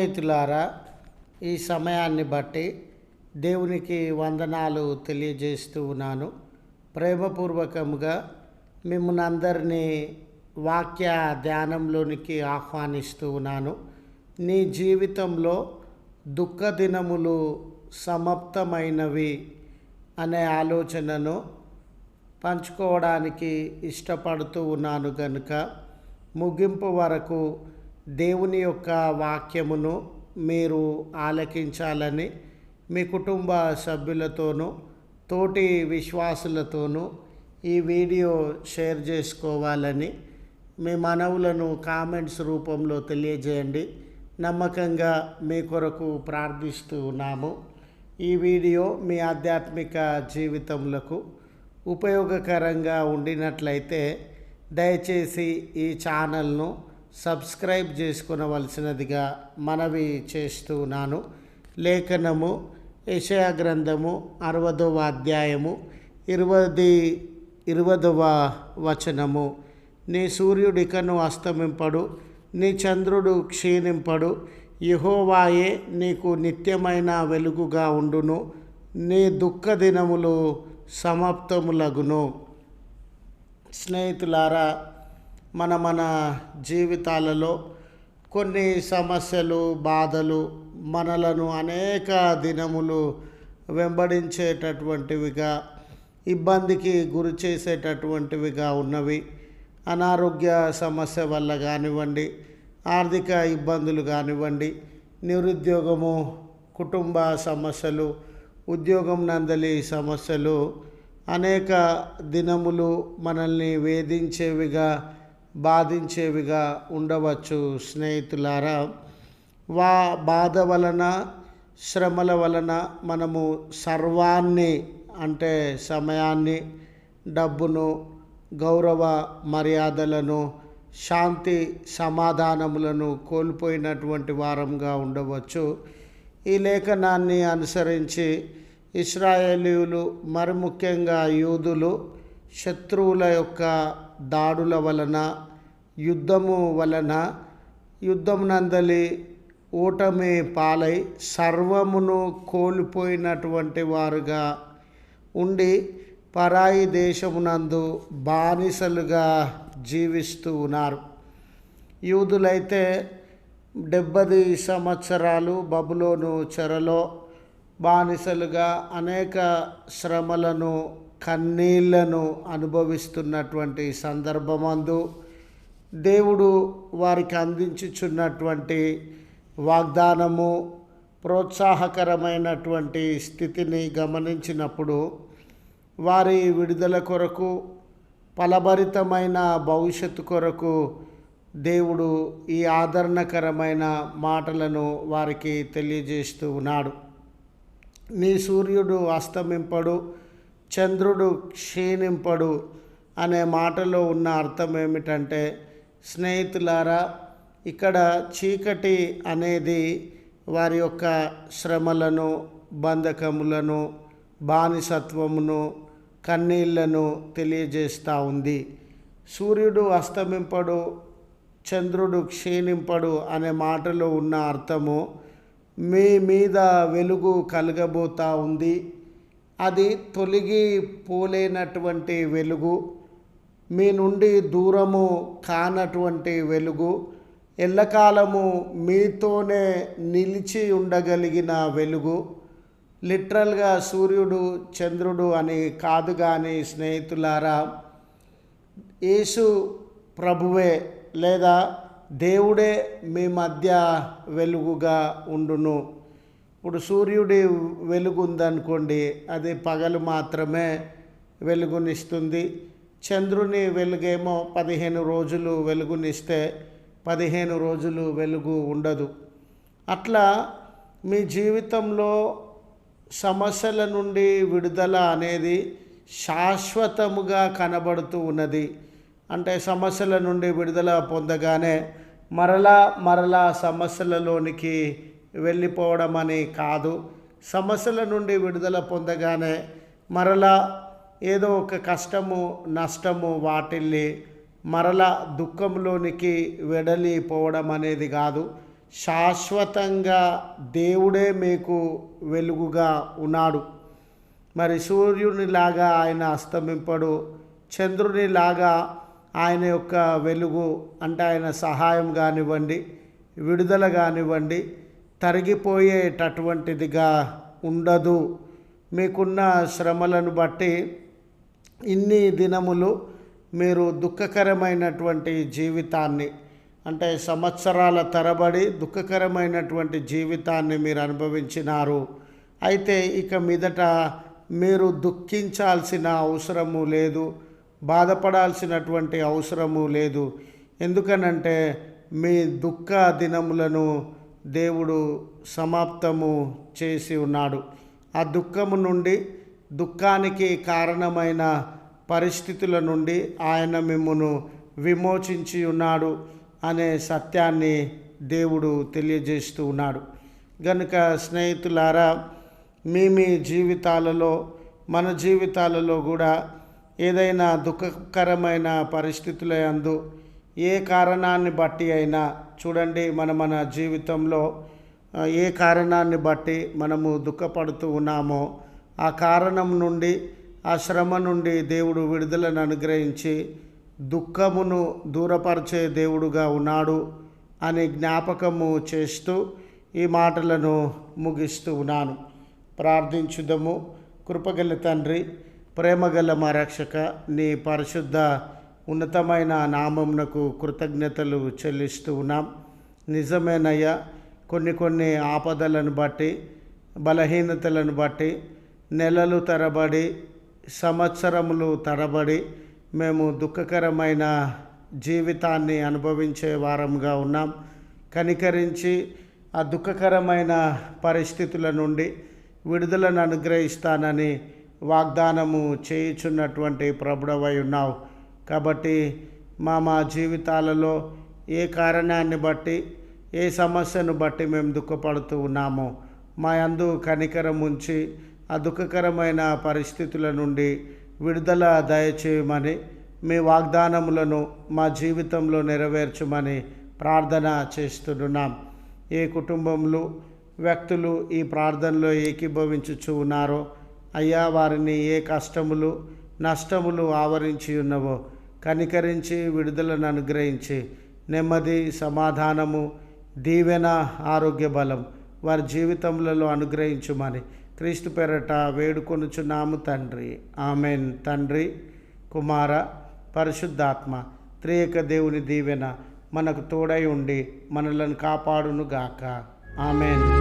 స్నేహితులారా ఈ సమయాన్ని బట్టి దేవునికి వందనాలు తెలియజేస్తూ ఉన్నాను. ప్రేమపూర్వకంగా మిమ్మల్ని అందరినీ వాక్య ధ్యానంలోనికి ఆహ్వానిస్తూ ఉన్నాను. నీ జీవితంలో దుఃఖ దినములు సమాప్తమైనవి అనే ఆలోచనను పంచుకోవడానికి ఇష్టపడుతూ ఉన్నాను కనుక ముగింపు వరకు దేవుని యొక్క వాక్యమును మీరు ఆలకించాలని మీ కుటుంబ సభ్యులతోనూ తోటి విశ్వాసులతోనూ ఈ వీడియో షేర్ చేసుకోవాలని మీ మనవులను కామెంట్స్ రూపంలో తెలియజేయండి. నమ్మకంగా మీ కొరకు ప్రార్థిస్తూ ఉన్నాము. ఈ వీడియో మీ ఆధ్యాత్మిక జీవితములకు ఉపయోగకరంగా ఉండినట్లయితే దయచేసి ఈ ఛానల్ను సబ్స్క్రైబ్ చేసుకునవలసినదిగా మనవి చేస్తున్నాను లేఖనము యషయా గ్రంథము అరవదవ అధ్యాయము ఇరవది ఇరవదవ వచనము. నీ సూర్యుడికను అస్తమింపడు నీ చంద్రుడు క్షీణింపడు యహోవాయే నీకు నిత్యమైన వెలుగుగా ఉండును నీ దుఃఖ దినములు సమాప్తములగును. స్నేహితులారా మన మన జీవితాలలో కొన్ని సమస్యలు బాధలు మనలను అనేక దినములు వెంబడించేటటువంటివిగా ఇబ్బందికి గురి చేసేటటువంటివిగా ఉన్నవి. అనారోగ్య సమస్య వల్ల కానివ్వండి ఆర్థిక ఇబ్బందులు కానివ్వండి నిరుద్యోగము కుటుంబ సమస్యలు ఉద్యోగం నందలి సమస్యలు అనేక దినములు మనల్ని వేధించేవిగా బాధించేవిగా ఉండవచ్చు స్నేహితులారా. వా బాధ వలన శ్రమల వలన మనము సర్వాన్ని అంటే సమయాన్ని డబ్బును గౌరవ మర్యాదలను శాంతి సమాధానములను కోల్పోయినటువంటి వారంగా ఉండవచ్చు. ఈ లేఖనాన్ని అనుసరించి ఇస్రాయేలీయులు మరి ముఖ్యంగా యూదులు శత్రువుల యొక్క దాడుల వలన యుద్ధము వలన యుద్ధమునందలి ఓటమి పాలై సర్వమును కోల్పోయినటువంటి వారుగా ఉండి పరాయి దేశమునందు బానిసలుగా జీవిస్తూ ఉన్నారు. యూదులైతే డెబ్బది సంవత్సరాలు బబులోను చెరలో బానిసలుగా అనేక శ్రమలను కన్నీళ్ళను అనుభవిస్తున్నటువంటి సందర్భమందు దేవుడు వారికి అందించుచున్నటువంటి వాగ్దానము ప్రోత్సాహకరమైనటువంటి స్థితిని గమనించినప్పుడు వారి విడుదల కొరకు ఫలభరితమైన భవిష్యత్తు కొరకు దేవుడు ఈ ఆదరణకరమైన మాటలను వారికి తెలియజేస్తూ ఉన్నాడు. నీ సూర్యుడు అస్తమింపడు చంద్రుడు క్షీణింపడు అనే మాటలో ఉన్న అర్థం ఏమిటంటే స్నేహితులారా ఇక్కడ చీకటి అనేది వారి యొక్క శ్రమలను బంధకములను బానిసత్వమును కన్నీళ్ళను తెలియజేస్తూ ఉంది. సూర్యుడు అస్తమింపడు చంద్రుడు క్షీణింపడు అనే మాటలో ఉన్న అర్థము మీ మీద వెలుగు కలగబోతా ఉంది. అది తొలగి పోలేనటువంటి వెలుగు. మీ నుండి దూరము కానటువంటి వెలుగు ఎల్లకాలము మీతోనే నిలిచి ఉండగలిగిన వెలుగు. లిటరల్గా సూర్యుడు చంద్రుడు అని కాదు కానీ స్నేహితులారా యేసు ప్రభువే లేదా దేవుడే మీ మధ్య వెలుగుగా ఉండును. ఇప్పుడు సూర్యుడి వెలుగు ఉందనుకోండి అది పగలు మాత్రమే వెలుగునిస్తుంది. చంద్రుని వెలుగేమో పదిహేను రోజులు వెలుగునిస్తే పదిహేను రోజులు వెలుగు ఉండదు. అట్లా మీ జీవితంలో సమస్యల నుండి విడుదల అనేది శాశ్వతముగా కనబడుతూ ఉన్నది. అంటే సమస్యల నుండి విడుదల పొందగానే మరలా మరలా సమస్యలలోనికి వెళ్ళిపోవడం అని కాదు. సమస్యల నుండి విడుదల పొందగానే మరలా ఏదో ఒక కష్టము నష్టము వాటిల్లి మరలా దుఃఖంలోనికి వెడలిపోవడం అనేది కాదు. శాశ్వతంగా దేవుడే మీకు వెలుగుగా ఉన్నాడు. మరి సూర్యునిలాగా ఆయన అస్తమింపడు చంద్రునిలాగా ఆయన యొక్క వెలుగు అంటే ఆయన సహాయం కానివ్వండి విడుదల కానివ్వండి తరిగిపోయేటటువంటిదిగా ఉండదు. మీకున్న శ్రమలను బట్టి ఇన్ని దినములు మీరు దుఃఖకరమైనటువంటి జీవితాన్ని అంటే సంవత్సరాల తరబడి దుఃఖకరమైనటువంటి జీవితాన్ని మీరు అనుభవించినారు. అయితే ఇక మీదట మీరు దుఃఖించాల్సిన అవసరము లేదు బాధపడాల్సినటువంటి అవసరము లేదు. ఎందుకనంటే మీ దుఃఖ దినములను దేవుడు సమాప్తము చేసి ఉన్నాడు. ఆ దుఃఖము నుండి దుఃఖానికి కారణమైన పరిస్థితుల నుండి ఆయన మిమ్మను విమోచించి ఉన్నాడు అనే సత్యాన్ని దేవుడు తెలియజేస్తూ ఉన్నాడు. గనుక స్నేహితులారా మీ మీ జీవితాలలో మన జీవితాలలో కూడా ఏదైనా దుఃఖకరమైన పరిస్థితుల అందు ఏ కారణాన్ని బట్టి అయినా చూడండి మన మన జీవితంలో ఏ కారణాన్ని బట్టి మనము దుఃఖపడుతూ ఉన్నామో ఆ కారణం నుండి ఆ శ్రమ నుండి దేవుడు విడుదలను అనుగ్రహించి దుఃఖమును దూరపరిచే దేవుడుగా ఉన్నాడు అని జ్ఞాపకము చేస్తూ ఈ మాటలను ముగిస్తూ ఉన్నాను. ప్రార్థించుదము. కృపగల తండ్రి ప్రేమగల మా రక్షక నీ పరిశుద్ధ ఉన్నతమైన నామమునకు కృతజ్ఞతలు చెల్లిస్తూ ఉన్నాం. నిజమేనయ్యా కొన్ని కొన్ని ఆపదలను బట్టి బలహీనతలను బట్టి నెలలు తరబడి సంవత్సరములు తరబడి మేము దుఃఖకరమైన జీవితాన్ని అనుభవించే వారంగా ఉన్నాం. కనికరించి ఆ దుఃఖకరమైన పరిస్థితుల నుండి విడుదలను అనుగ్రహిస్తానని వాగ్దానము చేయుచున్నటువంటి ప్రభుడవై ఉన్నావు. కాబట్టి మా మా జీవితాలలో ఏ కారణాన్ని బట్టి ఏ సమస్యను బట్టి మేము దుఃఖపడుతూ ఉన్నామో. మా అందు కనికరం ఉంచి ఆ దుఃఖకరమైన పరిస్థితుల నుండి విడుదల దయచేయమని మీ వాగ్దానములను మా జీవితంలో నెరవేర్చమని ప్రార్థన చేస్తున్నాం. ఏ కుటుంబంలో వ్యక్తులు ఈ ప్రార్థనలో ఏకీభవించుచు ఉన్నారో అయ్యా వారిని ఏ కష్టములు నష్టములు ఆవరించి ఉన్నవో కనికరించి విడుదలను అనుగ్రహించి నెమ్మది సమాధానము దీవెన ఆరోగ్య బలం వారి జీవితములలో అనుగ్రహించుమని క్రీస్తు పేరట వేడుకొనుచున్నాము తండ్రి. ఆమెన్. తండ్రి కుమార పరిశుద్ధాత్మ త్రియక దేవుని దీవెన మనకు తోడై ఉండి మనలను కాపాడును గాక ఆమెన్.